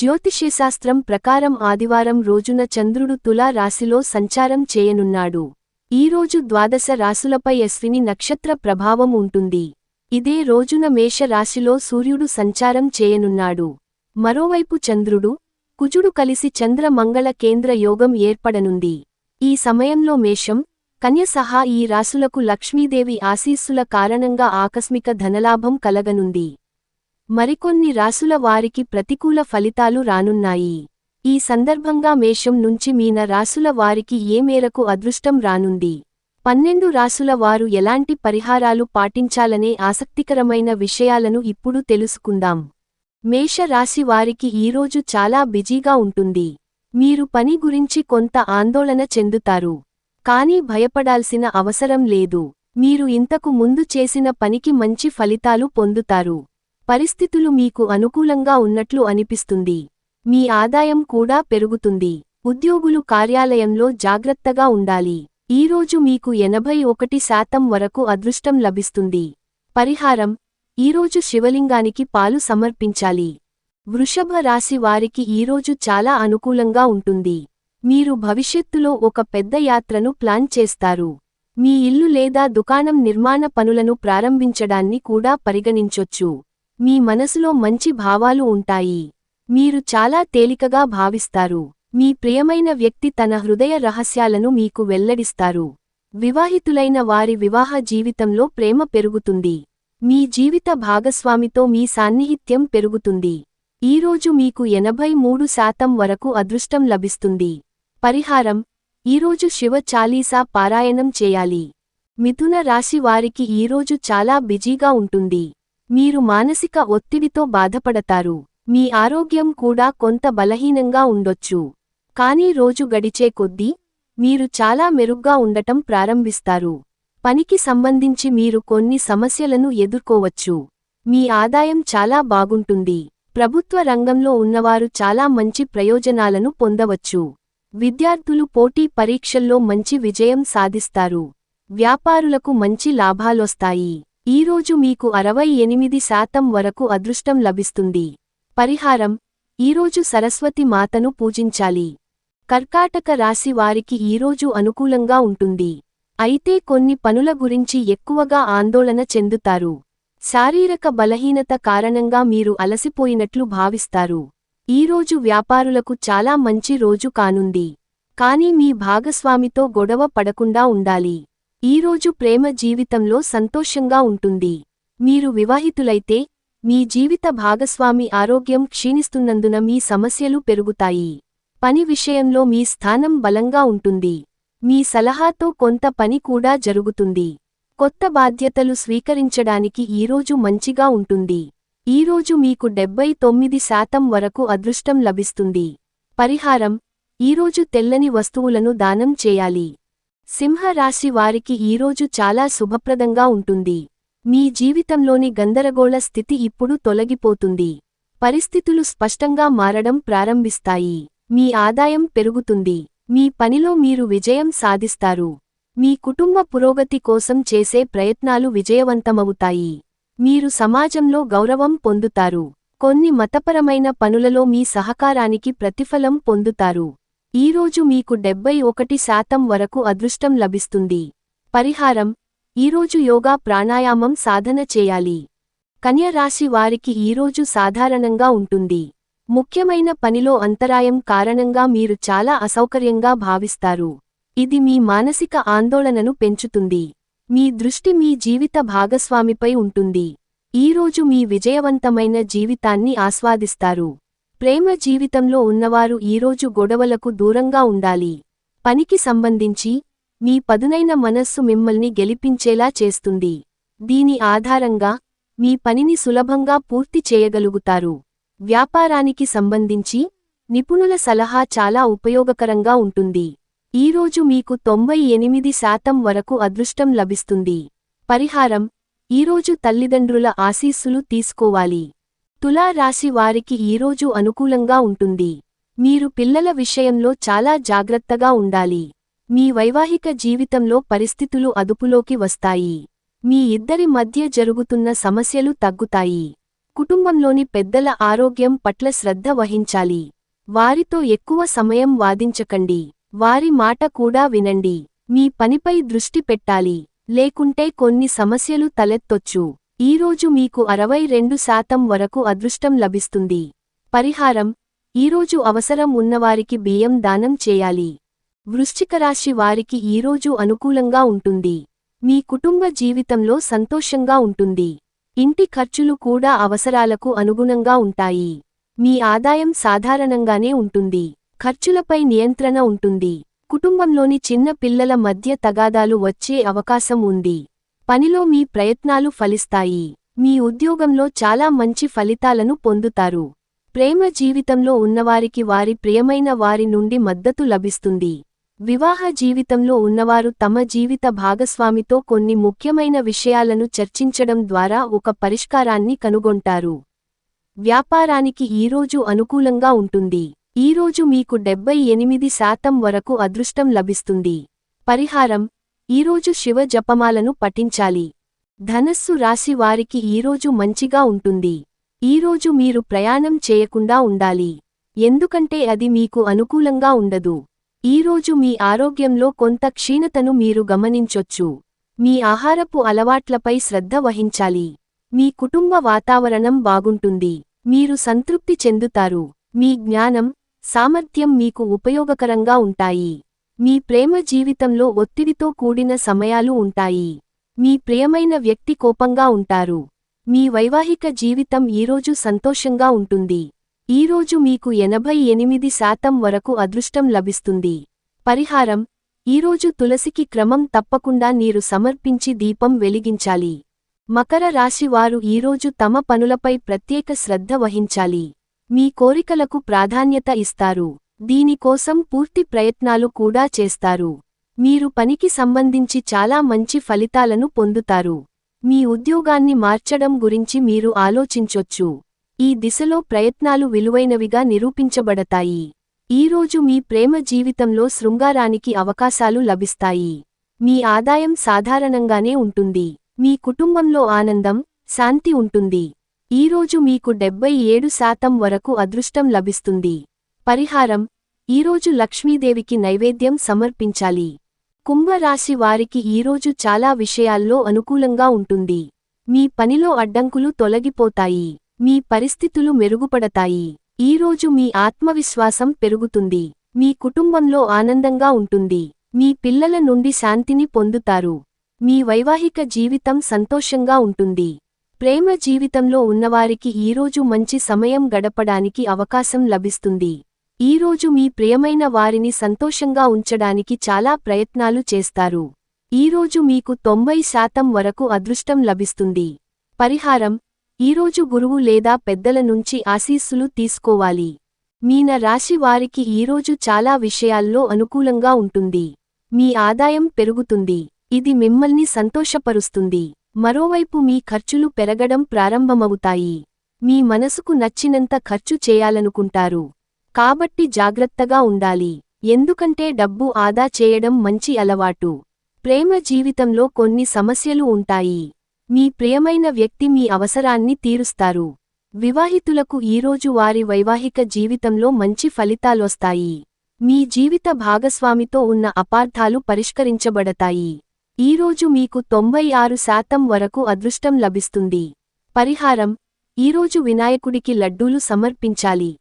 జ్యోతిషశాస్త్రం ప్రకారం ఆదివారం రోజున చంద్రుడు తులా రాశిలో సంచారం చేయనున్నాడు. ఈరోజు ద్వాదశ రాశులపై అశ్విని నక్షత్ర ప్రభావం ఉంటుంది. ఇదే రోజున మేష రాశిలో సూర్యుడు సంచారం చేయనున్నాడు. మరోవైపు చంద్రుడు కుజుడు కలిసి చంద్ర మంగళ కేంద్ర యోగం ఏర్పడనుంది. ఈ సమయంలో మేషం కన్య సహా ఈ రాశులకు లక్ష్మీదేవి ఆశీస్సుల కారణంగా ఆకస్మిక ధనలాభం కలగనుంది. మరికొన్ని రాసుల వారికి ప్రతికూల ఫలితాలు రానున్నాయి. ఈ సందర్భంగా మేషం నుంచి మీన రాసుల వారికి ఏ మేరకు అదృష్టం రానుంది? పన్నెండు రాసుల వారు ఎలాంటి పరిహారాలు పాటించాలనే ఆసక్తికరమైన విషయాలను ఇప్పుడు తెలుసుకుందాం. మేష రాశి వారికి ఈరోజు చాలా బిజీగా ఉంటుంది. మీరు పని గురించి కొంత ఆందోళన చెందుతారు. కానీ భయపడాల్సిన అవసరం లేదు. మీరు ఇంతకు ముందు చేసిన పనికి మంచి ఫలితాలు పొందుతారు. పరిస్థితులు మీకు అనుకూలంగా ఉన్నట్లు అనిపిస్తుంది. మీ ఆదాయం కూడా పెరుగుతుంది. ఉద్యోగులు కార్యాలయంలో జాగ్రత్తగా ఉండాలి. ఈరోజు మీకు ఎనభై ఒకటి శాతం వరకు అదృష్టం లభిస్తుంది. పరిహారం. ఈరోజు శివలింగానికి పాలు సమర్పించాలి. వృషభ రాశి వారికి ఈరోజు చాలా అనుకూలంగా ఉంటుంది. మీరు భవిష్యత్తులో ఒక పెద్ద యాత్రను ప్లాన్ చేస్తారు. మీ ఇల్లు లేదా దుకాణం నిర్మాణ పనులను ప్రారంభించడాన్ని కూడా పరిగణించొచ్చు. మీ మనసులో మంచి భావాలు ఉంటాయి. మీరు చాలా తేలికగా భావిస్తారు. మీ ప్రియమైన వ్యక్తి తన హృదయ రహస్యాలను మీకు వెల్లడిస్తారు. వివాహితులైన వారి వివాహ జీవితంలో ప్రేమ పెరుగుతుంది. మీ జీవిత భాగస్వామితో మీ సాన్నిహిత్యం పెరుగుతుంది. ఈరోజు మీకు ఎనభై మూడు శాతం వరకు అదృష్టం లభిస్తుంది. పరిహారం. ఈరోజు శివ చాలీసా పారాయణం చేయాలి. మిథున రాశి వారికి ఈరోజు చాలా బిజీగా ఉంటుంది. మీరు మానసిక ఒత్తిడితో బాధపడతారు. మీ ఆరోగ్యం కూడా కొంత బలహీనంగా ఉండొచ్చు. కానీ రోజు గడిచే కొద్దీ మీరు చాలా మెరుగ్గా ఉండటం ప్రారంభిస్తారు. పనికి సంబంధించి మీరు కొన్ని సమస్యలను ఎదుర్కోవచ్చు. మీ ఆదాయం చాలా బాగుంటుంది. ప్రభుత్వ రంగంలో ఉన్నవారు చాలా మంచి ప్రయోజనాలను పొందవచ్చు. విద్యార్థులు పోటీ పరీక్షల్లో మంచి విజయం సాధిస్తారు. వ్యాపారులకు మంచి లాభాలొస్తాయి. ఈరోజు మీకు అరవై ఎనిమిది శాతం వరకు అదృష్టం లభిస్తుంది. పరిహారం ఈరోజు సరస్వతి మాతను పూజించాలి. కర్కాటక రాశి వారికి ఈరోజు అనుకూలంగా ఉంటుంది. అయితే కొన్ని పనుల గురించి ఎక్కువగా ఆందోళన చెందుతారు. శారీరక బలహీనత కారణంగా మీరు అలసిపోయినట్లు భావిస్తారు. ఈరోజు వ్యాపారులకు చాలా మంచి రోజు కానుంది. కానీ మీ భాగస్వామితో గొడవ పడకుండా ఉండాలి. ఈరోజు ప్రేమ జీవితంలో సంతోషంగా ఉంటుంది. మీరు వివాహితులైతే మీ జీవిత భాగస్వామి ఆరోగ్యం క్షీణిస్తున్నందున మీ సమస్యలు పెరుగుతాయి. పని విషయంలో మీ స్థానం బలంగా ఉంటుంది. మీ సలహాతో కొంత పని కూడా జరుగుతుంది. కొత్త బాధ్యతలు స్వీకరించడానికి ఈరోజు మంచిగా ఉంటుంది. ఈరోజు మీకు డెబ్బై తొమ్మిది శాతం వరకు అదృష్టం లభిస్తుంది. పరిహారం ఈరోజు తెల్లని వస్తువులను దానం చేయాలి. సింహరాశి వారికి ఈరోజు చాలా శుభప్రదంగా ఉంటుంది. మీ జీవితంలోని గందరగోళ స్థితి ఇప్పుడు తొలగిపోతుంది. పరిస్థితులు స్పష్టంగా మారడం ప్రారంభిస్తాయి. మీ ఆదాయం పెరుగుతుంది. మీ పనిలో మీరు విజయం సాధిస్తారు. మీ కుటుంబ పురోగతి కోసం చేసే ప్రయత్నాలు విజయవంతమవుతాయి. మీరు సమాజంలో గౌరవం పొందుతారు. కొన్ని మతపరమైన పనులలో మీ సహకారానికి ప్రతిఫలం పొందుతారు. ఈరోజు మీకు డెబ్బై ఒకటి శాతం వరకు అదృష్టం లభిస్తుంది. పరిహారం ఈరోజు యోగా ప్రాణాయామం సాధన చేయాలి. కన్యరాశి వారికి ఈరోజు సాధారణంగా ఉంటుంది. ముఖ్యమైన పనిలో అంతరాయం కారణంగా మీరు చాలా అసౌకర్యంగా భావిస్తారు. ఇది మీ మానసిక ఆందోళనను పెంచుతుంది. మీ దృష్టి మీ జీవిత భాగస్వామిపై ఉంటుంది. ఈరోజు మీ విజయవంతమైన జీవితాన్ని ఆస్వాదిస్తారు. ప్రేమ జీవితంలో ఉన్నవారు ఈరోజు గొడవలకు దూరంగా ఉండాలి. పనికి సంబంధించి మీ పదునైన మనస్సు మిమ్మల్ని గెలిపించేలా చేస్తుంది. దీని ఆధారంగా మీ పనిని సులభంగా పూర్తి చేయగలుగుతారు. వ్యాపారానికి సంబంధించి నిపుణుల సలహా చాలా ఉపయోగకరంగా ఉంటుంది. ఈరోజు మీకు తొంభై ఎనిమిది శాతం వరకు అదృష్టం లభిస్తుంది. పరిహారం ఈరోజు తల్లిదండ్రుల ఆశీస్సులు తీసుకోవాలి. తులా రాశి వారికి ఈరోజు అనుకూలంగా ఉంటుంది. మీరు పిల్లల విషయంలో చాలా జాగ్రత్తగా ఉండాలి. మీ వైవాహిక జీవితంలో పరిస్థితులు అదుపులోకి వస్తాయి. మీ ఇద్దరి మధ్య జరుగుతున్న సమస్యలు తగ్గుతాయి. కుటుంబంలోని పెద్దల ఆరోగ్యం పట్ల శ్రద్ధ వహించాలి. వారితో ఎక్కువ సమయం వాదించకండి. వారి మాట కూడా వినండి. మీ పనిపై దృష్టి పెట్టాలి. లేకుంటే కొన్ని సమస్యలు తలెత్తొచ్చు. ఈరోజు మీకు అరవై రెండు శాతం వరకు అదృష్టం లభిస్తుంది. పరిహారం ఈరోజు అవసరం ఉన్నవారికి బియ్యం దానం చేయాలి. వృశ్చికరాశి వారికి ఈరోజు అనుకూలంగా ఉంటుంది. మీ కుటుంబ జీవితంలో సంతోషంగా ఉంటుంది. ఇంటి ఖర్చులు కూడా అవసరాలకు అనుగుణంగా ఉంటాయి. మీ ఆదాయం సాధారణంగానే ఉంటుంది. ఖర్చులపై నియంత్రణ ఉంటుంది. కుటుంబంలోని చిన్న పిల్లల మధ్య తగాదాలు వచ్చే అవకాశం ఉంది. పనిలో మీ ప్రయత్నాలు ఫలిస్తాయి. మీ ఉద్యోగంలో చాలా మంచి ఫలితాలను పొందుతారు. ప్రేమ జీవితంలో ఉన్నవారికి వారి ప్రియమైన వారి నుండి మద్దతు లభిస్తుంది. వివాహ జీవితంలో ఉన్నవారు తమ జీవిత భాగస్వామితో కొన్ని ముఖ్యమైన విషయాలను చర్చించడం ద్వారా ఒక పరిష్కారాన్ని కనుగొంటారు. వ్యాపారానికి ఈరోజు అనుకూలంగా ఉంటుంది. ఈరోజు మీకు డెబ్బై ఎనిమిది శాతం వరకు అదృష్టం లభిస్తుంది. పరిహారం ఈరోజు శివ జపమాలను పఠించాలి. ధనస్సు రాశి వారికి ఈరోజు మంచిగా ఉంటుంది. ఈరోజు మీరు ప్రయాణం చేయకుండా ఉండాలి. ఎందుకంటే అది మీకు అనుకూలంగా ఉండదు. ఈరోజు మీ ఆరోగ్యంలో కొంత క్షీణతను మీరు గమనించొచ్చు. మీ ఆహారపు అలవాట్లపై శ్రద్ధ వహించాలి. మీ కుటుంబ వాతావరణం బాగుంటుంది. మీరు సంతృప్తి చెందుతారు. మీ జ్ఞానం సామర్థ్యం మీకు ఉపయోగకరంగా ఉంటాయి. మీ ప్రేమ జీవితంలో ఒత్తిడితో కూడిన సమయాలు ఉంటాయి. మీ ప్రియమైన వ్యక్తి కోపంగా ఉంటారు. మీ వైవాహిక జీవితం ఈరోజు సంతోషంగా ఉంటుంది. ఈరోజు మీకు ఎనభై ఎనిమిది శాతం వరకు అదృష్టం లభిస్తుంది. పరిహారం ఈరోజు తులసికి క్రమం తప్పకుండా నీరు సమర్పించి దీపం వెలిగించాలి. మకర రాశివారు ఈరోజు తమ పనులపై ప్రత్యేక శ్రద్ధ వహించాలి. మీ కోరికలకు ప్రాధాన్యత ఇస్తారు. దీనికోసం పూర్తి ప్రయత్నాలు కూడా చేస్తారు. మీరు పనికి సంబంధించి చాలా మంచి ఫలితాలను పొందుతారు. మీ ఉద్యోగాన్ని మార్చడం గురించి మీరు ఆలోచించొచ్చు. ఈ దిశలో ప్రయత్నాలు విలువైనవిగా నిరూపించబడతాయి. ఈరోజు మీ ప్రేమ జీవితంలో శృంగారానికి అవకాశాలు లభిస్తాయి. మీ ఆదాయం సాధారణంగానే ఉంటుంది. మీ కుటుంబంలో ఆనందం శాంతి ఉంటుంది. ఈరోజు మీకు డెబ్బై ఏడు శాతం వరకు అదృష్టం లభిస్తుంది. పరిహారం ఈరోజు లక్ష్మీదేవికి నైవేద్యం సమర్పించాలి. కుంభరాశి వారికి ఈరోజు చాలా విషయాల్లో అనుకూలంగా ఉంటుంది. మీ పనిలో అడ్డంకులు తొలగిపోతాయి. మీ పరిస్థితులు మెరుగుపడతాయి. ఈరోజు మీ ఆత్మవిశ్వాసం పెరుగుతుంది. మీ కుటుంబంలో ఆనందంగా ఉంటుంది. మీ పిల్లల నుండి శాంతిని పొందుతారు. మీ వైవాహిక జీవితం సంతోషంగా ఉంటుంది. ప్రేమ జీవితంలో ఉన్నవారికి ఈరోజు మంచి సమయం గడపడానికి అవకాశం లభిస్తుంది. ఈరోజు మీ ప్రియమైన వారిని సంతోషంగా ఉంచడానికి చాలా ప్రయత్నాలు చేస్తారు. ఈరోజు మీకు తొంభై శాతం వరకు అదృష్టం లభిస్తుంది. పరిహారం ఈరోజు గురువు లేదా పెద్దల నుంచి ఆశీస్సులు తీసుకోవాలి. మీన రాశి వారికి ఈరోజు చాలా విషయాల్లో అనుకూలంగా ఉంటుంది. మీ ఆదాయం పెరుగుతుంది. ఇది మిమ్మల్ని సంతోషపరుస్తుంది. మరోవైపు మీ ఖర్చులు పెరగడం ప్రారంభమవుతాయి. మీ మనసుకు నచ్చినంత ఖర్చు చేయాలనుకుంటారు. కాబట్టి జాగ్రత్తగా ఉండాలి. ఎందుకంటే డబ్బు ఆదా చేయడం మంచి అలవాటు. ప్రేమ జీవితంలో కొన్ని సమస్యలు ఉంటాయి. మీ ప్రియమైన వ్యక్తి మీ అవసరాన్ని తీరుస్తారు. వివాహితులకు ఈరోజు వారి వైవాహిక జీవితంలో మంచి ఫలితాలొస్తాయి. మీ జీవిత భాగస్వామితో ఉన్న అపార్థాలు పరిష్కరించబడతాయి. ఈరోజు మీకు తొంభై ఆరు శాతం వరకు అదృష్టం లభిస్తుంది. పరిహారం. ఈరోజు వినాయకుడికి లడ్డూలు సమర్పించాలి.